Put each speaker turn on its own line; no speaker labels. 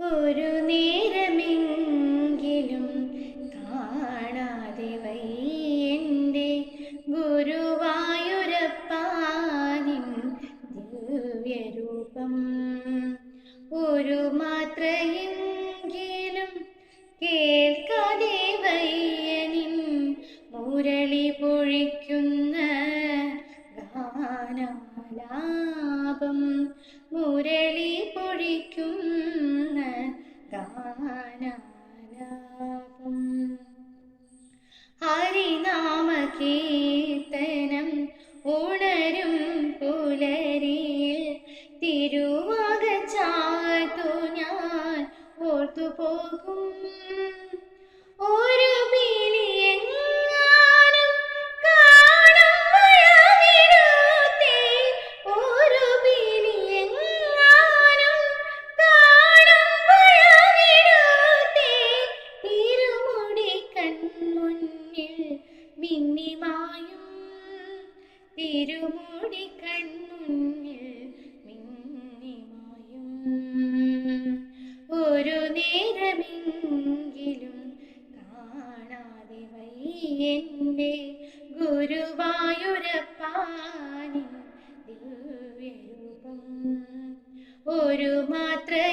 ഒരു നേരമെങ്കിലും കാണാതെ വയ്യന്റെ ഗുരുവായൂരപ്പാനിൻ ദിവ്യരൂപം. ഒരു മാത്രയെങ്കിലും കേൾക്കാതെ വയ്യനിൻ മുരളി പൊഴിക്കുന്ന ഗാനാലാപം മുരളി പൊഴിക്കുന്ന ഗാനാലാപം. ഹരിനാമ കീർത്തനം ഉണരും പുലരിയിൽ തിരുവാക ചാത്തു ഞാൻ ഓർത്തു തിരുമുടി കൺമുന്നിൽ മിന്നിമായും. ഒരു നേരമെങ്കിലും കാണാതെ വയ്യന്റെ ഗുരുവായൂരപ്പാനിൻ ദിവ്യരൂപം. ഒരു മാത്രയെങ്കിലും